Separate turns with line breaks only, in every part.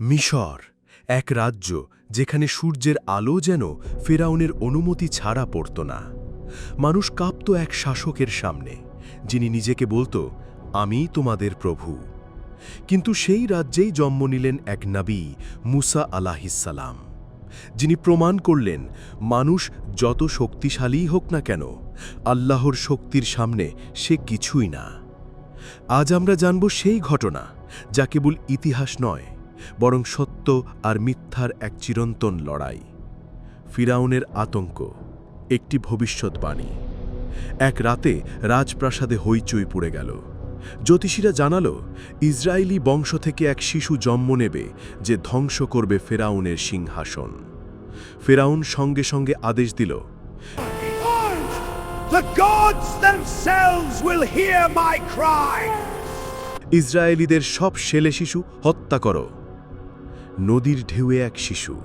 মিশর, এক রাজ্য যেখানে সূর্যের আলো যেন ফেরাউনের অনুমতি ছাড়া পড়ত না। মানুষ কাঁপত এক শাসকের সামনে, যিনি নিজেকে বলতো, আমি তোমাদের প্রভু। কিন্তু সেই রাজ্যেই জন্ম নিলেন এক নবী, মুসা আলাহিসাল্লাম যিনি প্রমাণ করলেন, মানুষ যত শক্তিশালীই হোক না কেন, আল্লাহর শক্তির সামনে সে কিছুই না। আজ আমরা জানব সেই ঘটনা, যা কেবল ইতিহাস নয় বরং সত্য আর মিথ্যার এক চিরন্তন লড়াই। ফিরাউনের আতঙ্ক একটি ভবিষ্যৎবাণী। এক রাতে রাজপ্রাসাদে হইচই পড়ে গেল। জ্যোতিষীরা জানালো ইসরায়েলি বংশ থেকে এক শিশু জন্ম নেবে যে ধ্বংস করবে ফেরাউনের সিংহাসন। ফেরাউন সঙ্গে সঙ্গে আদেশ দিল! ইসরায়েলিদের সব ছেলে শিশু হত্যা করো। নদীর ঢেউয়ে এক শিশু।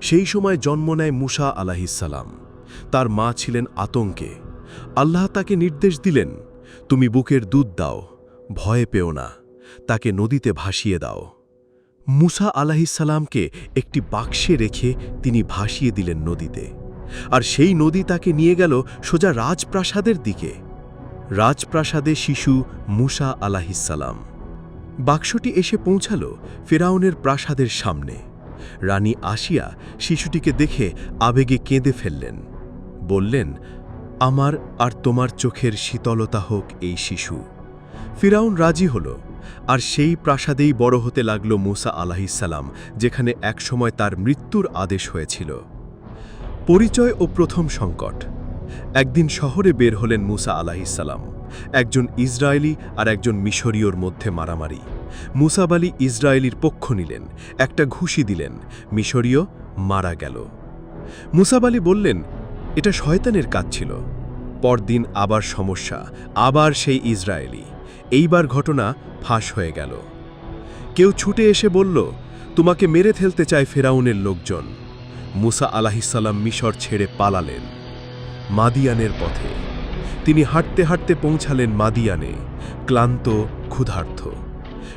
সেই সময় জন্ম নেয় মুসা আলাহিসাল্লাম তার মা ছিলেন আতঙ্কে। আল্লাহ তাকে নির্দেশ দিলেন, তুমি বুকের দুধ দাও, ভয়ে পেও না, তাকে নদীতে ভাসিয়ে দাও। মুসা আলাহিসাল্লামকে একটি বাক্সে রেখে তিনি ভাসিয়ে দিলেন নদীতে। আর সেই নদী তাকে নিয়ে গেল সোজা রাজপ্রাসাদের দিকে। রাজপ্রাসাদে শিশু মুসা আলাহিসাল্লাম বাক্সটি এসে পৌঁছাল ফেরাউনের প্রাসাদের সামনে। রানী আসিয়া শিশুটিকে দেখে আবেগে কেঁদে ফেললেন। বললেন, আমার আর তোমার চোখের শীতলতা হোক এই শিশু। ফিরাউন রাজি হল, আর সেই প্রাসাদেই বড় হতে লাগল মুসা আলাহিসাল্লাম যেখানে একসময় তার মৃত্যুর আদেশ হয়েছিল। পরিচয় ও প্রথম সংকট। একদিন শহরে বের হলেন মুসা আলাহিসাল্লাম একজন ইসরায়েলি আর একজন মিশরীয়র মধ্যে মারামারি। মুসাব আলী ইসরায়েলির পক্ষ নিলেন, একটা ঘুষি দিলেন, মিশরীয় মারা গেল। মুসাব আলী বললেন, এটা শয়তানের কাজ ছিল। পরদিন আবার সমস্যা, আবার সেই ইসরায়েলি। এইবার ঘটনা ফাঁস হয়ে গেল। কেউ ছুটে এসে বলল, তোমাকে মেরে ফেলতে চায় ফেরাউনের লোকজন। মুসা আলাহিসাল্লাম মিশর ছেড়ে পালালেন মাদিয়ানের পথে। তিনি হাঁটতে হাঁটতে পৌঁছালেন মাদিয়ানে, ক্লান্ত ক্ষুধার্থ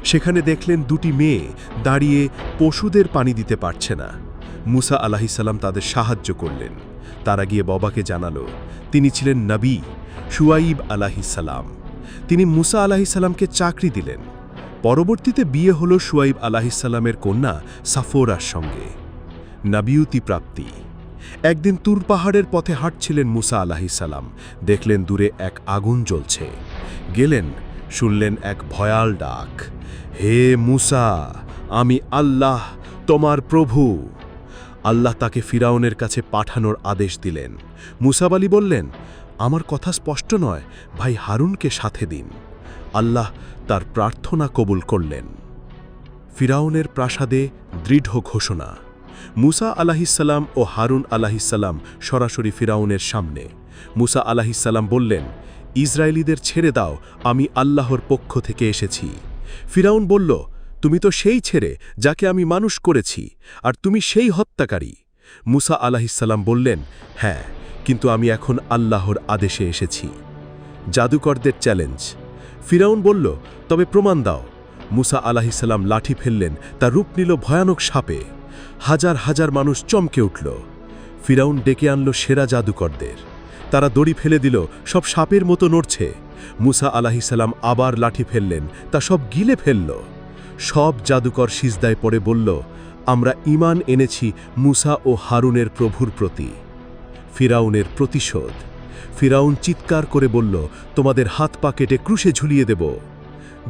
সেখানে দেখলেন দুটি মেয়ে দাঁড়িয়ে পশুদের পানি দিতে পারছে না। মুসা আলাহিসাল্লাম তাদের সাহায্য করলেন। তারা গিয়ে বাবাকে জানালো, তিনি ছিলেন নবী সুয়াইব আলাহিসাল্লাম তিনি মুসা আলাহিসাল্লামকে চাকরি দিলেন। পরবর্তীতে বিয়ে হল সুয়াইব আলাহিসাল্লামের কন্যা সাফোরার সঙ্গে। নাবিউতি প্রাপ্তি। একদিন তুর পাহাড়ের পথে হাঁটছিলেন মুসা আলাহিসাল্লাম দেখলেন দূরে এক আগুন জ্বলছে। গেলেন, শুনলেন এক ভয়াল ডাক। হে মুসা, আমি আল্লাহ, তোমার প্রভু। আল্লাহ তাকে ফিরাউনের কাছে পাঠানোর আদেশ দিলেন। মুসাব আলী বললেন, আমার কথা স্পষ্ট নয়, ভাই হারুনকে সাথে দিন। আল্লাহ তার প্রার্থনা কবুল করলেন। ফিরাউনের প্রাসাদে দৃঢ় ঘোষণা। মুসা আলাহিসাল্লাম ও হারুন আলাহিসাল্লাম সরাসরি ফিরাউনের সামনে। মুসা আলাহিসাল্লাম বললেন, ইসরায়েলিদের ছেড়ে দাও, আমি আল্লাহর পক্ষ থেকে এসেছি। ফিরাউন বলল, তুমি তো সেই ছেড়ে যাকে আমি মানুষ করেছি, আর তুমি সেই হত্যাকারী। মুসা আলাহিসাল্লাম বললেন হ্যাঁ কিন্তু আমি এখন আল্লাহর আদেশে এসেছি। জাদুকরদের চ্যালেঞ্জ। ফিরাউন বলল, তবে প্রমাণ দাও। মুসা আলাহিসাল্লাম লাঠি ফেললেন তা রূপ নিল ভয়ানক সাপে। হাজার হাজার মানুষ চমকে উঠল। ফিরাউন ডেকে আনল সেরা জাদুকরদের। তারা দড়ি ফেলে দিল, সব সাপের মতো নড়ছে। মুসা আলাহিসাল্লাম আবার লাঠি ফেললেন, তা সব গিলে ফেলল। সব জাদুকর সিজদায় পড়ে বলল, আমরা ইমান এনেছি মুসা ও হারুনের প্রভুর প্রতি। ফিরাউনের প্রতিশোধ। ফিরাউন চিৎকার করে বলল, তোমাদের হাত পা কেটে ক্রুশে ঝুলিয়ে দেব।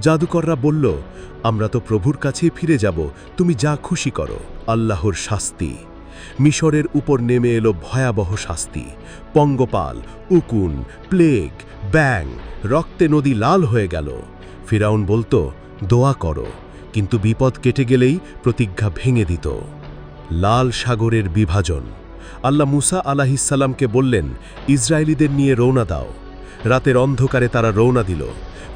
জাদুকররা বলল, আমরা তো প্রভুর কাছেই ফিরে যাব, তুমি যা খুশি করো, আল্লাহর শাস্তি। মিশরের উপর নেমে এলো ভয়াবহ শাস্তি। পঙ্গপাল, উকুন, প্লেগ, ব্যাং, রক্তে নদী লাল হয়ে গেল। ফিরাউন বলতো, দোয়া করো। কিন্তু বিপদ কেটে গেলেই প্রতিজ্ঞা ভেঙে দিত। লাল সাগরের বিভাজন। আল্লাহ মুসা আলাহিসাল্লামকে বললেন, ইসরায়েলিদের নিয়ে রওনা দাও। রাতের অন্ধকারে তারা রওনা দিল।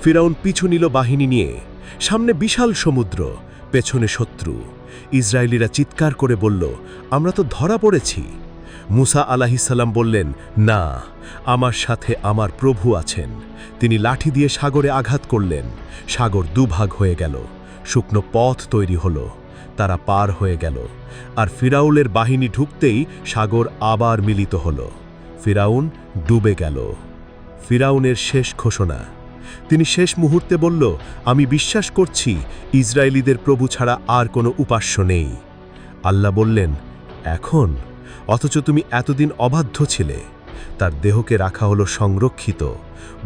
ফিরাউন পিছু নিল বাহিনী নিয়ে। সামনে বিশাল সমুদ্র, পেছনে শত্রু। ইসরায়েলিরা চিৎকার করে বলল, আমরা তো ধরা পড়েছি। মুসা আলাহিসাল্লাম বললেন, না, আমার সাথে আমার প্রভু আছেন। তিনি লাঠি দিয়ে সাগরে আঘাত করলেন। সাগর দুভাগ হয়ে গেল। শুকনো পথ তৈরি হল। তারা পার হয়ে গেল। আর ফিরাউলের বাহিনী ঢুকতেই সাগর আবার মিলিত হল। ফিরাউন ডুবে গেল। ফিরাউনের শেষ ঘোষণা। তিনি শেষ মুহূর্তে বলল, আমি বিশ্বাস করছি ইসরায়েলিদের প্রভু ছাড়া আর কোনো উপাস্য নেই। আল্লাহ বললেন, এখন? অথচ তুমি এতদিন অবাধ্য ছিলে। তার দেহকে রাখা হলো সংরক্ষিত,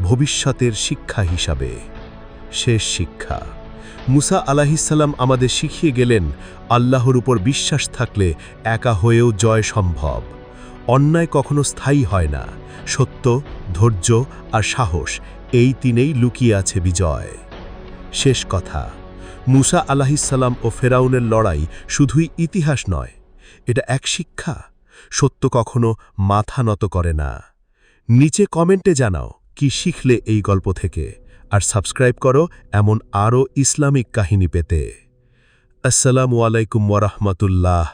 ভবিষ্যতের শিক্ষা হিসাবে। শেষ শিক্ষা। মুসা আলাহিসাল্লাম আমাদের শিখিয়ে গেলেন, আল্লাহর উপর বিশ্বাস থাকলে একা হয়েও জয় সম্ভব। অন্যায় কখনো স্থায়ী হয় না। সত্য, ধৈর্য আর সাহস, এই তিনেই লুকিয়ে আছে বিজয়। শেষ কথা, মুসা আলাহিসাল্লাম ও ফেরাউনের লড়াই শুধুই ইতিহাস নয়, এটা এক শিক্ষা। সত্য কখনো মাথা নত করে না। নিচে কমেন্টে জানাও, কি শিখলে এই গল্প থেকে? আর সাবস্ক্রাইব করো এমন আরও ইসলামিক কাহিনী পেতে। আসসালামু আলাইকুম ওয়ারহমতুল্লাহ